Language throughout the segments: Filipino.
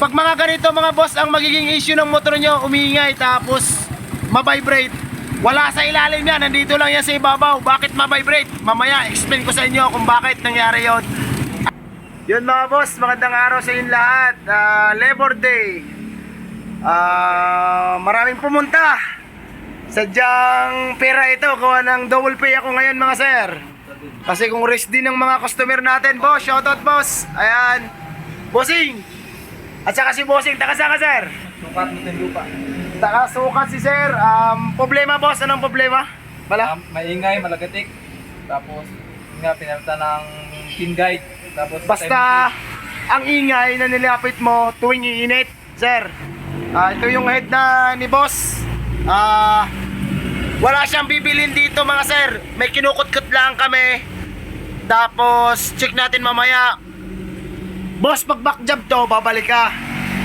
Pag mga ganito mga boss, ang magiging issue ng motor nyo, umiingay tapos mabibrate. Wala sa ilalim yan, nandito lang yan sa ibabaw. Bakit mabibrate? Mamaya, explain ko sa inyo kung bakit nangyari yon. Yun mga boss, magandang araw sa inyo lahat. Ah, Labor Day. Ah, maraming pumunta. Sadyang pera ito, gawa ng double pay ako ngayon mga sir. Kasi kung rest din ng mga customer natin, boss, shoutout boss. Ayan, bossing. At saka si bossing, taga saan ka sir? Sukat natin lupa. Taga sukat si sir. Um, problema boss, anong problema? Bala? Um, maingay, malagatik. Tapos, nga, pinalitan ng pin guide. Tapos, Basta ang ingay na nilapit mo tuwing iinit, sir. Ah, ito yung head na ni boss. Ah, wala siyang bibilin dito mga sir. May kinukut-kut lang kami. Tapos check natin mamaya. Boss, pag back job to, babalik ka.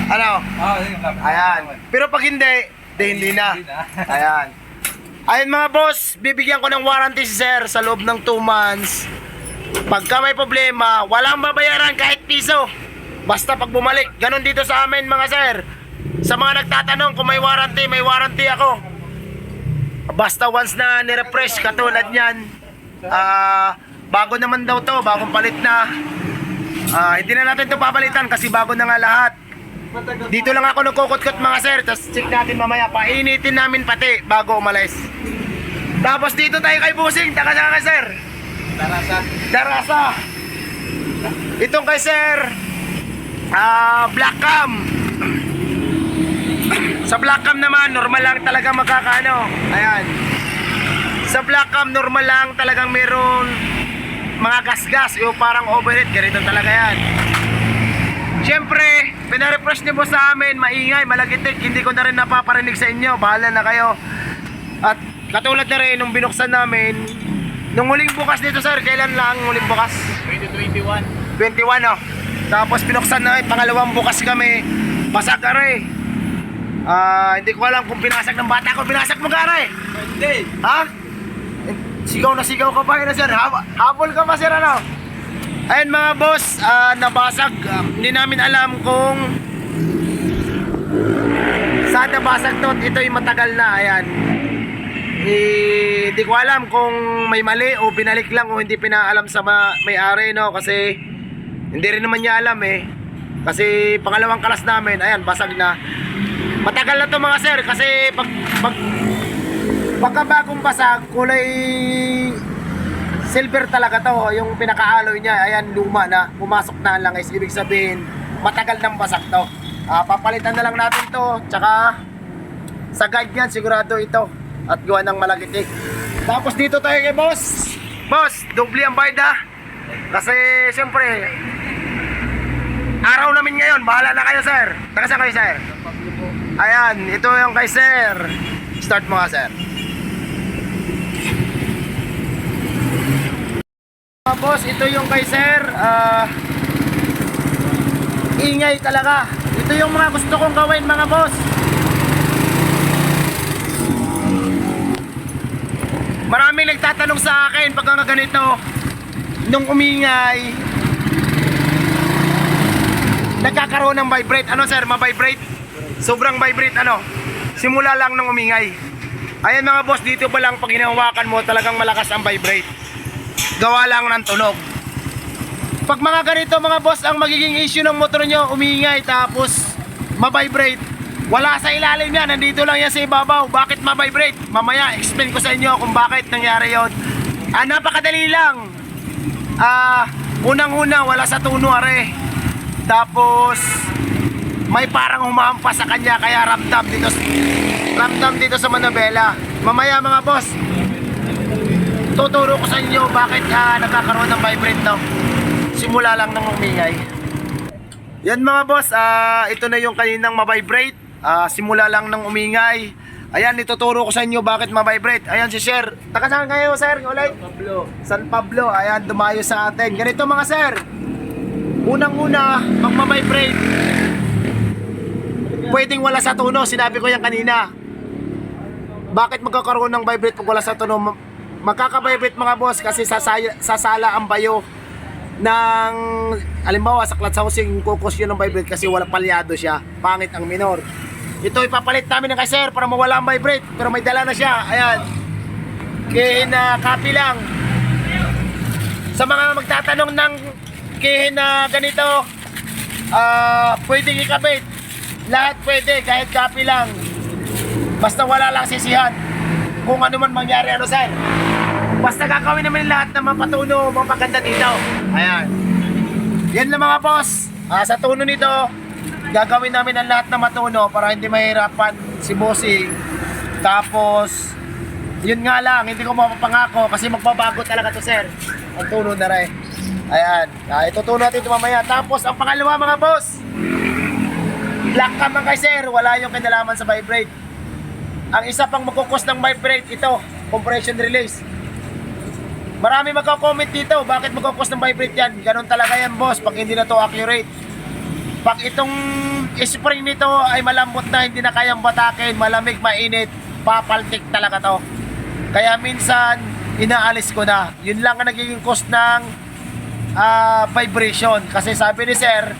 Ano? Ah, yun. Ayan. Pero pag hindi, di hindi na. Hindi na. Ayan. Ayun mga boss, bibigyan ko ng warranty si sir sa loob ng 2 months. Pagka may problema, walang babayaran kahit piso. Basta pag bumalik, ganun dito sa amin mga sir. Sa mga nagtatanong kung may warranty, may warranty ako. Basta once na nirefresh katulad niyan, ah, bago naman daw to, bagong palit na. Ah, hindi na natin to papalitan kasi bago na nga lahat. Dito lang ako nagkukot-kot mga sir, tapos check natin mamaya, painitin namin pati bago umalis. Tapos dito tayo kay Busing, taka saan ka sir? Tarasa. Darasa. Itong kay sir, ah, Black Cam. Sa Black Cam naman, normal lang talaga magkakaano. Ayan. Sa Black Cam, normal lang talagang meron mga gas-gas, yung parang overhead, ganito talaga yan. Siyempre, pinarefresh niyo po sa amin, maingay, malagitik, hindi ko na rin napaparinig sa inyo, bahala na kayo. At katulad na rin nung binuksan namin, nung huling bukas dito sir, kailan lang huling bukas? 2021. 21 oh. Tapos binuksan na, pangalawang bukas kami, basag are. Ah, hindi ko alam kung binasag ng bata ko, binasag mo gare. Hindi. Ha? Sigaw na sigaw ka pa yun sir. Hab- habol ka pa sir ano? Ayun mga boss, ah, nabasag. Hindi namin alam kung saan nabasag to. Ito yung matagal na. Ayan. Eh, hindi ko alam kung may mali o binalik lang o hindi pinaalam sa ma- may-ari no kasi hindi rin naman niya alam eh. Kasi pangalawang kalas namin, ayan, basag na. Matagal na to mga sir kasi pag, pag Pagka bagong basag, kulay silver talaga to. Yung pinaka-alloy niya, ayan, luma na. Pumasok na lang is ibig sabihin, matagal nang basag to. Ah, papalitan na lang natin to. Tsaka, sa guide niyan, sigurado ito. At gawa ng malagitik. Tapos dito tayo kay boss. Boss, doble ang bayad ah. Kasi, siyempre, araw namin ngayon. Bahala na kayo, sir. Taga saan kayo, sir? Ayan, ito yung kay sir. Start mo nga, sir. Mga boss, ito yung kay sir. Ah, ingay talaga. Ito yung mga gusto kong gawin mga boss. Maraming nagtatanong sa akin pag nga ganito, nung umingay, nagkakaroon ng vibrate. Ano sir, ma-vibrate? Sobrang vibrate ano? Simula lang ng umingay. Ayan mga boss, dito pa lang pag hinawakan mo talagang malakas ang vibrate. Gawa lang ng tunog. Pag mga ganito mga boss, ang magiging issue ng motor nyo, umingay tapos ma-vibrate. Wala sa ilalim yan, nandito lang yan sa ibabaw. Bakit ma-vibrate? Mamaya, explain ko sa inyo kung bakit nangyari yon. Ah, napakadali lang. Ah, unang-una, wala sa tuno are. Tapos, may parang humampas sa kanya kaya ramdam dito ramdam dito sa Manabela. Mamaya mga boss, tuturo ko sa inyo bakit ah, nagkakaroon ng vibrate no. Simula lang ng umingay. Yan mga boss, ah, ito na yung kaninang ma-vibrate. Ah, simula lang ng umingay. Ayan, ituturo ko sa inyo bakit ma-vibrate. Ayan si Sir. Taka saan kayo, Sir? Ulit. Pablo. San Pablo. Ayan, dumayo sa atin. Ganito mga Sir. Unang-una, pag ma-vibrate, pwedeng wala sa tuno. Sinabi ko yan kanina. Bakit magkakaroon ng vibrate pag wala sa tuno? Ma- Magkaka-vibrate mga boss kasi sasaya, sasala ang bayo ng alimbawa sa clutch housing kukos yun ng vibrate kasi wala palyado siya. Pangit ang minor. Ito ipapalit namin ng kay sir para mawala ang vibrate pero may dala na siya. Ayan. Kihin na copy lang. Sa mga magtatanong ng kihin na ganito ah pwedeng ikabit. Lahat pwede kahit copy lang. Basta wala lang sisihan. Kung ano man mangyari ano sir Basta gagawin namin lahat ng mapatuno, mapaganda dito. Ayan. Yan lang mga boss. Ah, sa tuno nito, gagawin namin ang lahat ng matuno para hindi mahirapan si bossing. Tapos, yun nga lang, hindi ko mapapangako kasi magbabago talaga to sir. Ang tuno na rin. Ayan. Ah, itutuno natin ito mamaya. Tapos, ang pangalawa mga boss, black cam ang kay sir. Wala yung kinalaman sa vibrate. Ang isa pang magkukos ng vibrate, ito, compression release. Marami magko-comment dito, bakit magkukos ng vibrate yan? Ganun talaga yan boss, pag hindi na to accurate. Pag itong spring nito ay malambot na, hindi na kayang batakin, malamig, mainit, papaltik talaga to. Kaya minsan, inaalis ko na. Yun lang ang nagiging cost ng ah, vibration. Kasi sabi ni sir,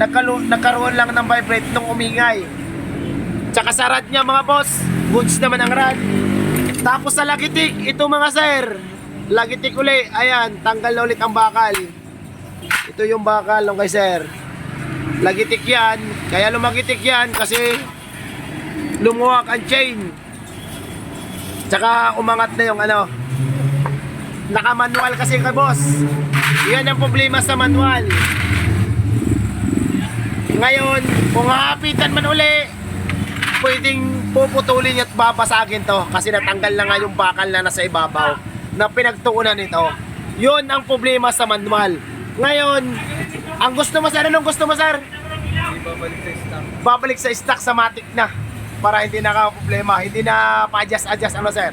nagkalu- nagkaroon lang ng vibrate nung umingay. Tsaka sa rad niya mga boss, goods naman ang rad. Tapos sa lagitik, ito mga sir, lagitik uli, ayan, tanggal na ulit ang bakal. Ito yung bakal ng kay sir. Lagitik yan, kaya lumagitik yan kasi lumuwak ang chain. Tsaka umangat na yung ano, naka-manual kasi kay boss. Yan ang problema sa manual. Ngayon, kung hahapitan man uli, pwedeng puputulin at babasagin to kasi natanggal na nga yung bakal na nasa ibabaw na pinagtuunan nito. Yun ang problema sa manual. Ngayon, ang gusto mo sir, anong gusto mo sir? Babalik sa stock. Babalik sa stock sa matic na para hindi na ka problema, hindi na pa-adjust-adjust ano sir.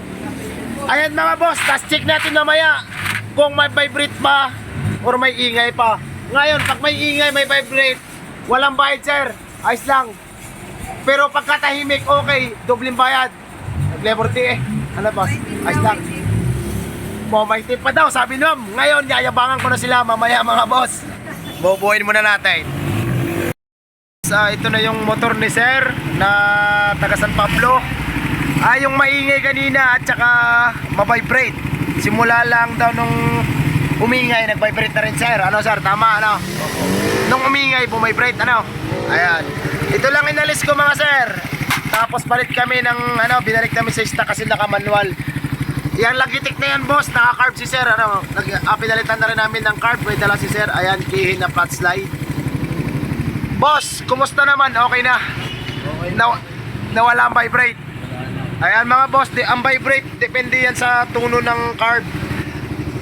Ayan mga boss, tas check natin mamaya kung may vibrate pa or may ingay pa. Ngayon, pag may ingay, may vibrate, walang bayad sir, ayos lang. Pero pagkatahimik, okay, dobling bayad. Tea eh. Ano boss? Ayos lang. Mo, may tip pa daw, sabi nung. Ngayon, yayabangan ko na sila mamaya mga boss. Bubuhin muna natin. Sa ito na yung motor ni Sir na taga San Pablo. Ah, yung maingay kanina at saka mabibrate. Simula lang daw nung umingay, nag-vibrate na rin Sir. Ano Sir, tama ano? Nung umingay, bumibrate ano? Ayan. Ito lang inalis ko mga Sir. Tapos palit kami ng ano, binalik namin sa stock kasi naka-manual. Yan lagitik na yan boss, naka-carb si Sir. Ano, nag, ah, pinalitan na rin namin ng carb, may dala si Sir. Ayan, kihin na flat slide. Boss, kumusta naman? Okay na. Okay. Na, nawala ang vibrate. Ayan mga boss, di, ang vibrate, depende yan sa tuno ng carb.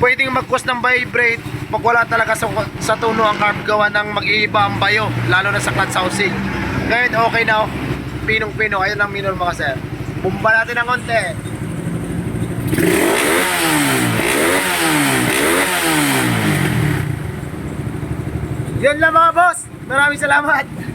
Pwedeng mag-cause ng vibrate pag wala talaga sa, sa tuno ang carb gawa ng mag-iiba ang bayo, lalo na sa clutch housing. Ngayon, okay na. oh. Pinong-pino, ayun ang minor mga sir. Bumba natin ng konti. Yun lang mga boss. Maraming salamat.